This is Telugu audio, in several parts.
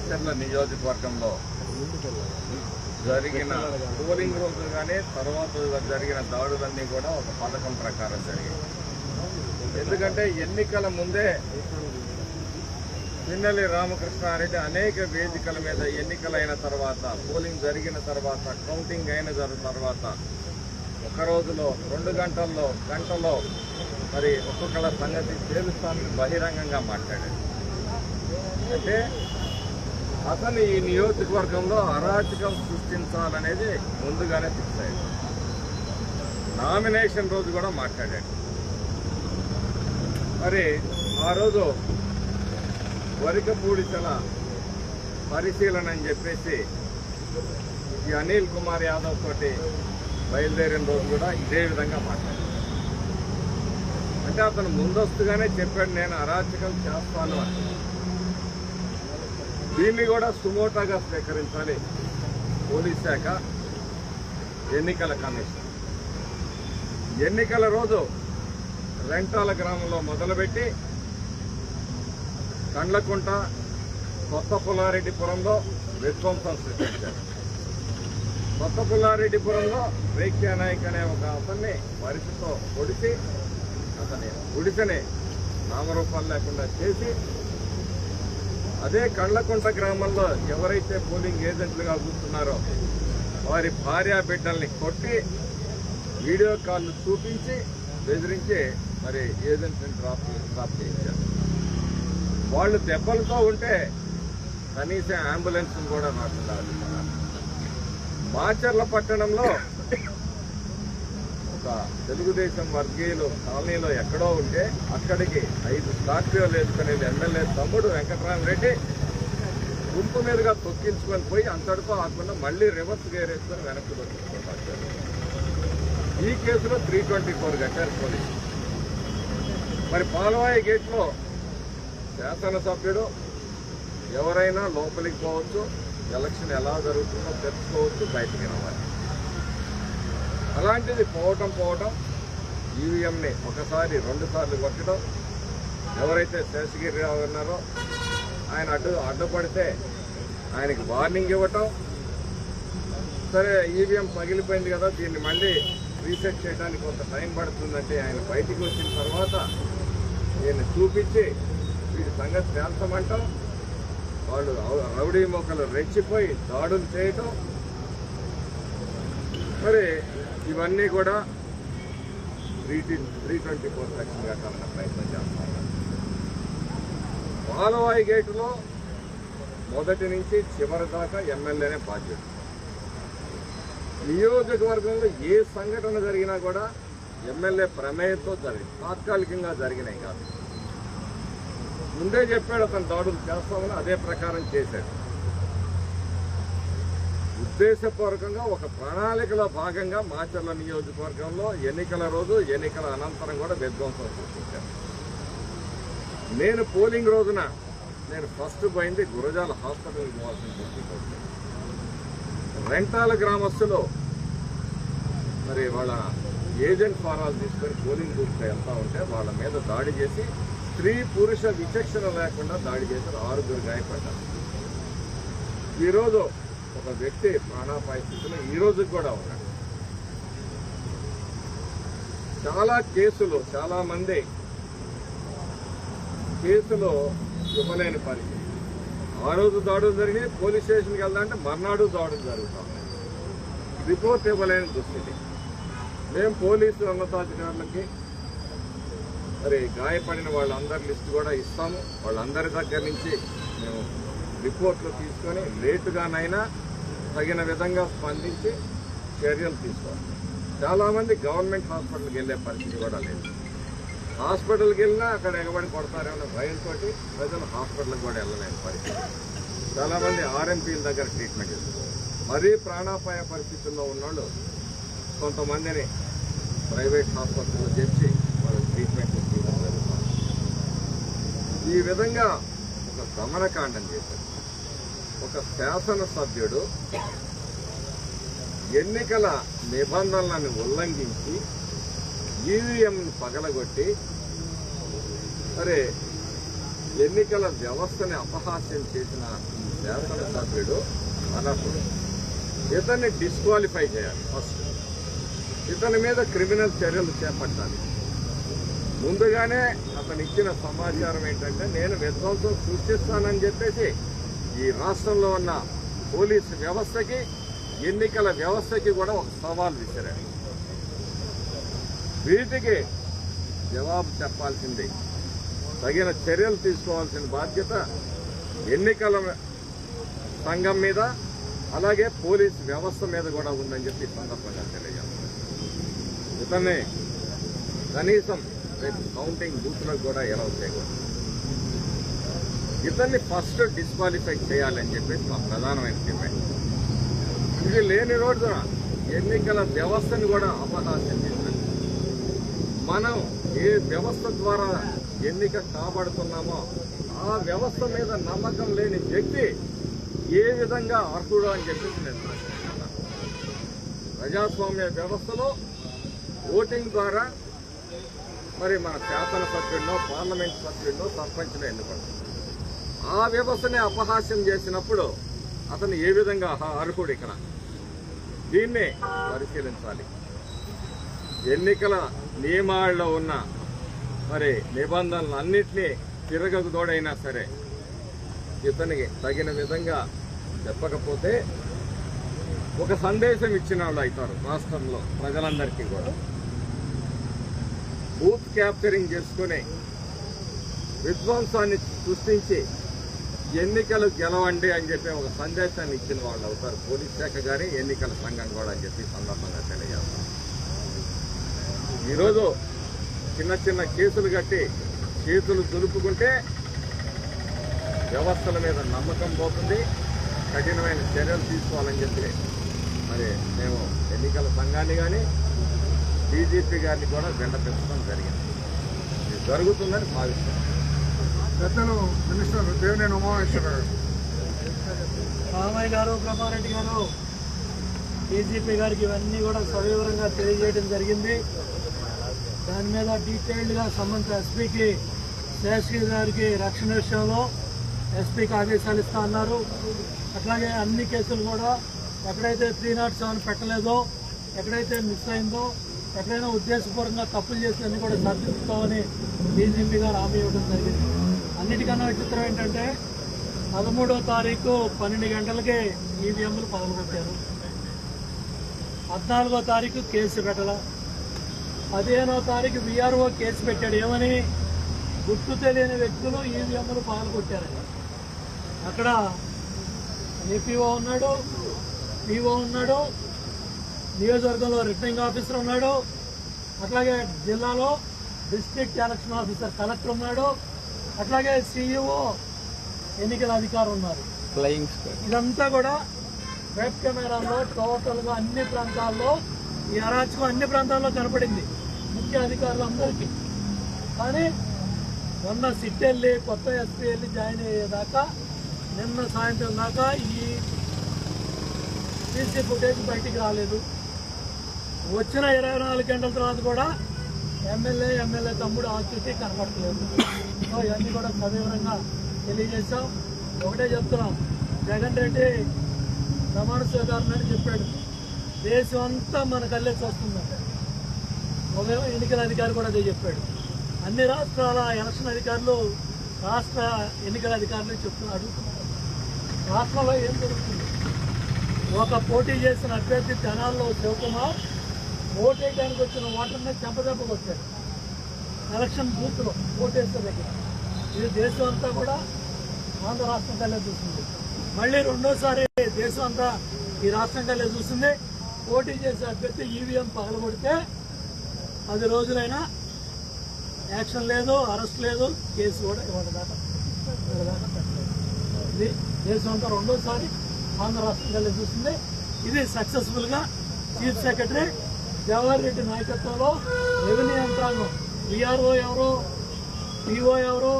మాచర్ల నియోజకవర్గంలో జరిగిన పోలింగ్ రోజు కానీ తర్వాత జరిగిన దాడులన్నీ కూడా ఒక పథకం ప్రకారం జరిగాయి. ఎందుకంటే ఎన్నికల ముందే పిన్నెల్లి రామకృష్ణారెడ్డి అనేక వేదికల మీద ఎన్నికలైన తర్వాత పోలింగ్ జరిగిన తర్వాత కౌంటింగ్ అయిన తర్వాత ఒక రోజులో రెండు గంటల్లో గంటలో మరి ఒక్కొక్కళ్ళ సంగతి తేలుస్తానని బహిరంగంగా మాట్లాడాడు అంటే అతను ఈ నియోజకవర్గంలో అరాచకం సృష్టించాలనేది ముందుగానే ఫిక్స్ అయ్యాడు నామినేషన్ రోజు కూడా మాట్లాడాడు మరి ఆ రోజు వరికపూడితల పరిశీలన అని చెప్పేసి ఈ అనిల్ కుమార్ యాదవ్ తోటి బయలుదేరిన రోజు కూడా ఇదే విధంగా మాట్లాడాడు అంటే అతను ముందస్తుగానే చెప్పాడు నేను అరాచకం చేస్తాను అని. దీన్ని కూడా సుమోటాగా స్వీకరించాలి పోలీస్ శాఖ ఎన్నికల కమిషన్. ఎన్నికల రోజు రెంటాల గ్రామంలో మొదలుపెట్టి కండ్లకుంట కొత్త పుల్లారెడ్డిపురంలో విధ్వంసం సృష్టించారు. కొత్త పుల్లారెడ్డిపురంలో రేఖ్యా నాయక్ అనే ఒక అతన్ని వరిసతో పొడిచి అతని గుడిసెని నామరూపాలు లేకుండా చేసి అదే కళ్ళకుంట గ్రామంలో ఎవరైతే పోలింగ్ ఏజెంట్లుగా కూర్చున్నారో వారి భార్య బిడ్డల్ని కొట్టి వీడియో కాల్ చూపించి బెదిరించి మరి ఏజెంట్ని డ్రాప్ డ్రాప్ చేయించారు. వాళ్ళు దెబ్బలతో ఉంటే కనీసం అంబులెన్స్ కూడా రాకుండా అడ్డుకున్నారు మాచర్ల పట్టణంలో ఒక తెలుగుదేశం వర్గీయులు కాలనీలో ఎక్కడో ఉంటే అక్కడికి ఐదు స్కార్పియోలు వేసుకుని ఎమ్మెల్యే తమ్ముడు వెంకటరామరెడ్డి గుంపు మీదుగా తొక్కించుకొని పోయి అంతటితో ఆకుండా మళ్ళీ రివర్స్ గేర్ వేసుకొని వెనక్కి దొరికించుకుంటారు ఈ కేసులో త్రీ ట్వంటీ ఫోర్ కట్టారు పోలీసు. మరి పాలవాయి గేట్లో శాసనసభ్యుడు ఎవరైనా లోపలికి పోవచ్చు ఎలక్షన్ ఎలా జరుగుతుందో తెలుసుకోవచ్చు బయటికి రావాలి. అలాంటిది పోవటం పోవటం ఈవీఎంని ఒకసారి రెండు సార్లు కొట్టడం. ఎవరైతే శేషగిరిరావు ఉన్నారో ఆయన అడ్డు అడ్డుపడితే ఆయనకి వార్నింగ్ ఇవ్వటం. సరే ఈవీఎం పగిలిపోయింది కదా దీన్ని మళ్ళీ రీసెట్ చేయడానికి కొంత టైం పడుతుందంటే ఆయన బయటికి వచ్చిన తర్వాత దీన్ని చూపించి వీటి సంగతి తేల్చమంటాం. వాళ్ళు రౌడీ మొక్కలు రెచ్చిపోయి దాడులు చేయటం. మరి ఇవన్నీ కూడా three three twenty four section కట్టాలన్న ప్రయత్నం చేస్తున్నారు బాలవాయి గేటులో మొదటి నుంచి చివరి దాకా ఎమ్మెల్యేనే బాధ్యత నియోజకవర్గంలో ఏ సంఘటన జరిగినా కూడా ఎమ్మెల్యే ప్రమేయంతో జరిగింది తాత్కాలికంగా జరిగినాయి కాదు. ముందే చెప్పాడు అతను దాడులు చేస్తామని అదే ప్రకారం చేశాడు. ఉద్దేశపూర్వకంగా ఒక ప్రణాళికలో భాగంగా మాచర్ల నియోజకవర్గంలో ఎన్నికల రోజు ఎన్నికల అనంతరం కూడా విధ్వంసం సృష్టించారు. నేను పోలింగ్ రోజున నేను ఫస్ట్ పోయింది గురజాల హాస్పిటల్కి పోవాల్సిన పరిస్థితి రెంటాల గ్రామస్తులు మరి వాళ్ళ ఏజెంట్ ఫారాలు తీసుకొని పోలింగ్ బూత్ వెళ్తా ఉంటే వాళ్ళ మీద దాడి చేసి స్త్రీ పురుష విచక్షణ లేకుండా దాడి చేశారు ఆరుగురు గాయపడ్డారు. ఈరోజు ఒక వ్యక్తి ప్రాణాపాయ స్థితిలో ఈ రోజు కూడా ఉన్నాడు. చాలా కేసులు చాలా మంది కేసులు ఇవ్వలేని పరిస్థితి. ఆ రోజు దాడులు జరిగినాయి పోలీస్ స్టేషన్కి వెళ్దామంటే మర్నాడు దాడులు జరుగుతా రిపోర్ట్ ఇవ్వలేని దుస్థితి. మేము పోలీసు ఉన్నతాధికారులకి మరి గాయపడిన వాళ్ళందరి లిస్ట్ కూడా ఇస్తాము. వాళ్ళందరి దగ్గర నుంచి మేము రిపోర్ట్లు తీసుకొని లేటుగానైనా తగిన విధంగా స్పందించి చర్యలు తీసుకోవాలి. చాలామంది గవర్నమెంట్ హాస్పిటల్కి వెళ్ళే పరిస్థితి కూడా లేదు. హాస్పిటల్కి వెళ్ళినా అక్కడ ఎగబడి కొడతారేమో భయంతో ప్రజలు హాస్పిటల్కి కూడా వెళ్ళలేని పరిస్థితి. చాలామంది ఆర్ఎంపీల దగ్గర ట్రీట్మెంట్ ఇస్తారు మరీ ప్రాణాపాయ పరిస్థితుల్లో ఉన్నోళ్ళు కొంతమందిని ప్రైవేట్ హాస్పిటల్లో చేర్చి వాళ్ళు ట్రీట్మెంట్ ఇచ్చి ఈ విధంగా ఒక గమనకాండం చేశారు. ఒక శాసనసభ్యుడు ఎన్నికల నిబంధనలను ఉల్లంఘించి ఈవీఎంను పగలగొట్టి సరే ఎన్నికల వ్యవస్థని అపహాస్యం చేసిన శాసనసభ్యుడు అనర్హుడు. ఇతన్ని డిస్క్వాలిఫై చేయాలి ఫస్ట్. ఇతని మీద క్రిమినల్ చర్యలు చేపట్టాలి. ముందుగానే అతను ఇచ్చిన సమాచారం ఏంటంటే నేను విధ్వంసం సృష్టిస్తానని చెప్పేసి ఈ రాష్ట్రంలో ఉన్న పోలీసు వ్యవస్థకి ఎన్నికల వ్యవస్థకి కూడా ఒక సవాల్ విసిరాడు. వీటికి జవాబు చెప్పాల్సింది తగిన చర్యలు తీసుకోవాల్సిన బాధ్యత ఎన్నికల సంఘం మీద అలాగే పోలీస్ వ్యవస్థ మీద కూడా ఉందని చెప్పి సందర్భంగా తెలియజేస్తాను ఇతన్ని కనీసం రేపు కౌంటింగ్ బూత్లకు కూడా ఎలా చేయకూడదు. ఇతన్ని ఫస్ట్ డిస్క్వాలిఫై చేయాలని చెప్పేసి మా ప్రధానమైన డిమాండ్. ఇది లేని రోజున ఎన్నికల వ్యవస్థను కూడా అపహాస్యం చేసినట్టు మనం ఏ వ్యవస్థ ద్వారా ఎన్నిక కాబడుతున్నామో ఆ వ్యవస్థ మీద నమ్మకం లేని వ్యక్తి ఏ విధంగా అర్హుడు అని చెప్పేసి నేను ప్రజాస్వామ్య వ్యవస్థలో ఓటింగ్ ద్వారా మరి మన శాసనసభ్యుడినో పార్లమెంట్ సభ్యుడినో సర్పంచ్లో ఎన్నుకుంటాం ఆ వ్యవస్థని అపహాస్యం చేసినప్పుడు అతను ఏ విధంగా అర్హుడు ఇక్కడ దీన్ని పరిశీలించాలి. ఎన్నికల నియమాల్లో ఉన్న మరి నిబంధనలు అన్నింటినీ తిరగదు తోడైనా సరే ఇతనికి తగిన విధంగా చెప్పకపోతే ఒక సందేశం ఇచ్చిన వాళ్ళు అవుతారు రాష్ట్రంలో ప్రజలందరికీ కూడా. బూత్ క్యాప్చరింగ్ చేసుకుని విధ్వంసాన్ని సృష్టించి ఎన్నికలు గెలవండి అని చెప్పి ఒక సందేశాన్ని ఇచ్చిన వాళ్ళు అవుతారు. పోలీస్ శాఖ కానీ ఎన్నికల సంఘం కూడా అని చెప్పి సందర్భంగా తెలియజేస్తాం. ఈరోజు చిన్న చిన్న కేసులు కట్టి చేతులు దులుపుకుంటే వ్యవస్థల మీద నమ్మకం పోతుంది. కఠినమైన చర్యలు తీసుకోవాలని చెప్పి మరి మేము ఎన్నికల సంఘాన్ని కానీ బీజేపీ గారిని కూడా విన్నపించడం జరిగింది. ఇది జరుగుతుందని భావిస్తున్నాం. పెద్దలు మినిస్టర్ దేవినేని ఉమామేశ్వర గారు రామయ్య గారు బ్రహ్మారెడ్డి గారు డీజీపీ గారికి ఇవన్నీ కూడా సవివరంగా తెలియజేయడం జరిగింది. దాని మీద డీటెయిల్డ్గా సంబంధిత ఎస్పీకి శేషగిరి గారికి రక్షణ విషయంలో ఎస్పీకి ఆదేశాలు ఇస్తా అన్నారు. అట్లాగే అన్ని కేసులు కూడా ఎక్కడైతే త్రీ నాట్ సెవెన్ పెట్టలేదో ఎక్కడైతే మిస్ అయిందో ఎక్కడైనా ఉద్దేశపూర్వకంగా తప్పులు చేసి కూడా సర్దిస్తామని డీజీపీ గారు హామీ ఇవ్వడం జరిగింది. అన్నిటికన్నా విచిత్రం ఏంటంటే పదమూడో తారీఖు పన్నెండు గంటలకే ఈవీఎంలు పగలగొట్టారు. పద్నాలుగో తారీఖు కేసు పెట్టడం పదిహేనో తారీఖు విఆర్ఓ కేసు పెట్టాడు. ఏమని? గుర్తు తెలియని వ్యక్తులు ఈవీఎంలు పగలగొట్టారని అక్కడ ఏపీఓ ఉన్నాడు పీఓ ఉన్నాడు నియోజకవర్గంలో రిటర్నింగ్ ఆఫీసర్ ఉన్నాడు అట్లాగే జిల్లాలో డిస్ట్రిక్ట్ ఎలక్షన్ ఆఫీసర్ కలెక్టర్ ఉన్నాడు అట్లాగే సిఇఓ ఎన్నికల అధికారులు ఉన్నారు. ఫ్లయింగ్ ఇదంతా కూడా వెబ్ కెమెరాలో టోటల్గా అన్ని ప్రాంతాల్లో ఈ అరాచకం అన్ని ప్రాంతాల్లో కనపడింది. ముఖ్య అధికారులందరికీ. కానీ మొన్న సిట్ వెళ్ళి కొత్త ఎస్పీ వెళ్ళి జాయిన్ అయ్యేదాకా నిన్న సాయంత్రం దాకా ఈ సీసీ ఫుటేజ్ బయటికి రాలేదు. వచ్చిన ఇరవై నాలుగు గంటల తర్వాత కూడా ఎమ్మెల్యే ఎమ్మెల్యే తమ్ముడు ఆకృతి కనపడట్లేదు సో ఇవన్నీ కూడా సవివరంగా తెలియజేశాం. ఒకటే చెప్తున్నాం జగన్ రెడ్డి ప్రమాణ స్వీకారం అని చెప్పాడు. దేశం అంతా మన కళ్ళే చూస్తుందంట ఒక ఎన్నికల అధికారి కూడా అదే చెప్పాడు. అన్ని రాష్ట్రాల ఎలక్షన్ అధికారులు రాష్ట్ర ఎన్నికల అధికారులు చెప్తున్నారు. అడుగుతున్నారు రాష్ట్రంలో ఏం జరుగుతుంది? ఒక పోటీ చేసిన అభ్యర్థి జనాల్లో శివకుమార్ ఓటేయడానికి వచ్చిన ఓటర్నే చెంపదెబ్బ వచ్చారు ఎలక్షన్ బూత్లో ఓటేసే దగ్గర ఇది దేశం అంతా కూడా ఆంధ్ర రాష్ట్రం కల్లే చూస్తుంది మళ్ళీ రెండోసారి దేశం అంతా ఈ రాష్ట్రం కల్లే చూస్తుంది పోటీ చేసే అభ్యర్థి ఈవీఎం పగలగొడితే పది రోజులైనా యాక్షన్ లేదు అరెస్ట్ లేదు కేసు కూడా ఇవాళ దాకా పెట్టలేదు. ఇది దేశం అంతా రెండోసారి ఆంధ్ర రాష్ట్రం కల్లే చూస్తుంది ఇది సక్సెస్ఫుల్గా చీఫ్ సెక్రటరీ జవహర్ రెడ్డి నాయకత్వంలో రెవెన్యూ యంత్రాంగం. ఈఆర్ఓ ఎవరు? పిఓ ఎవరు?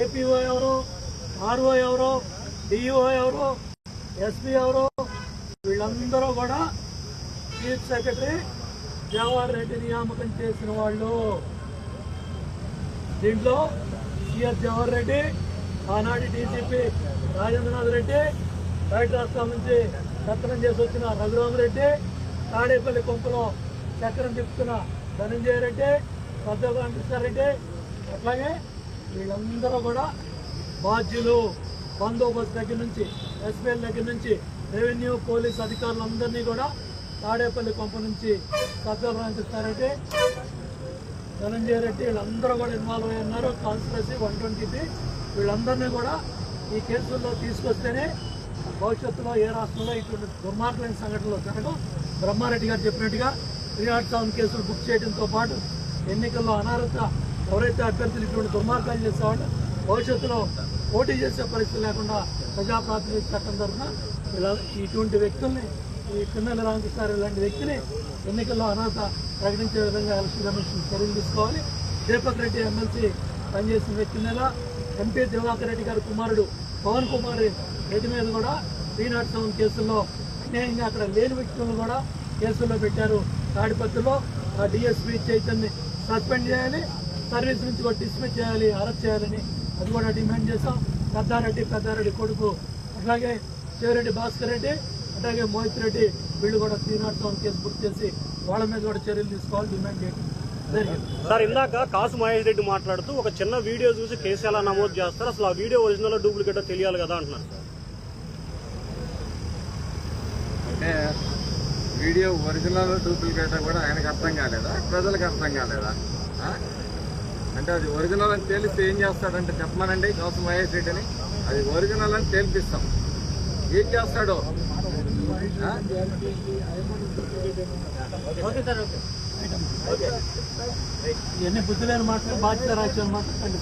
ఏపీఓ ఎవరు? ఆర్ఓ ఎవరు? డిఈఓ ఎవరు? ఎస్పీ ఎవరు? వీళ్ళందరూ కూడా చీఫ్ సెక్రటరీ జవహర్ రెడ్డి నియామకం చేసిన వాళ్ళు. దీంట్లో సిఎస్ జవహర్ రెడ్డి ఆనాటి డీసీపీ రాజేంద్రనాథ్ రెడ్డి బయట రాష్ట్రాల నుంచి దత్తనం చేసి వచ్చిన రఘురామరెడ్డి తాడేపల్లి కొంపలో చక్రం తిప్పుతున్న ధనంజయ రెడ్డి రెడ్డి అట్లాగే వీళ్ళందరూ కూడా బాధ్యులు. బందోబస్తు దగ్గర నుంచి ఎస్పీఎల్ దగ్గర నుంచి రెవెన్యూ పోలీస్ అధికారులందరినీ కూడా తాడేపల్లి కొంప నుంచి సత్యరామకృష్ణారెడ్డి ధనంజయ రెడ్డి వీళ్ళందరూ కూడా ఇన్వాల్వ్ అయి ఉన్నారు. కాన్స్పిరసీ వన్ ట్వంటీ వీళ్ళందరినీ కూడా ఈ కేసుల్లో తీసుకొస్తేనే భవిష్యత్తులో ఏ రాష్ట్రంలో ఇటువంటి దుర్మార్గమైన సంఘటనలు జరగడం బ్రహ్మారెడ్డి గారు చెప్పినట్టుగా త్రీ నాట్ సెవెన్ కేసులు బుక్ చేయడంతో పాటు ఎన్నికల్లో అనర్హత ఎవరైతే అభ్యర్థులు ఇటువంటి దుర్మార్గాలు చేసేవాళ్ళు భవిష్యత్తులో పోటీ చేసే పరిస్థితి లేకుండా ప్రజాప్రాతినిధ్య చట్టం తరఫున ఇలా ఇటువంటి వ్యక్తుల్ని ఈ పిన్నెల రామకృష్ణారావు ఇలాంటి వ్యక్తిని ఎన్నికల్లో అనర్హత ప్రకటించే విధంగా ఎలక్షన్ కమిషన్ చర్యలు తీసుకోవాలి. దీపక్ రెడ్డి ఎమ్మెల్సీ పనిచేసిన వ్యక్తి మీద ఎంపీ దివాకర్ రెడ్డి గారి కుమారుడు పవన్ కుమార్ రెడ్డి మీద కూడా త్రీ నాట్ సెవెన్ కేసుల్లో అన్యాయంగా అక్కడ లేని వ్యక్తులను కూడా కేసుల్లో పెట్టారు. తాడిపత్రిలో ఆ డిఎస్పీ చైతన్య సస్పెండ్ చేయాలి సర్వీస్ నుంచి కూడా డిస్మిస్ చేయాలి అరెస్ట్ చేయాలని అది కూడా డిమాండ్ చేశాం. పెద్దారెడ్డి పెద్దారెడ్డి కొడుకు అట్లాగే చెవిరెడ్డి భాస్కర్ రెడ్డి అట్లాగే మోహిత్ రెడ్డి వీళ్ళు కూడా three not seven case book చేసి వాళ్ళ మీద కూడా చర్యలు తీసుకోవాలి డిమాండ్ చేయడం సార్ ఇందాక కాసు మహేష్ రెడ్డి మాట్లాడుతూ ఒక చిన్న వీడియో చూసి కేసు ఎలా నమోదు చేస్తారు? అసలు ఆ వీడియో ఒరిజినల్ డూప్లికేట్ తెలియాలి కదా అంటున్నారు. అంటే వీడియో ఒరిజినల్ డూప్లికేట్ కూడా ఆయనకు అర్థం కాలేదా? ప్రజలకు అర్థం కాలేదా? అంటే అది ఒరిజినల్ అని తేలిస్తే ఏం చేస్తాడంటే చెప్పమనండి గౌతమ్ మహేష్ రెడ్డిని. అది ఒరిజినల్ అని తేల్పిస్తాం. ఏం చేస్తాడు? ఇవన్నీ బుద్ధి లేని మాటలు బాధ్యత రాజ్యం మాట్లాడండి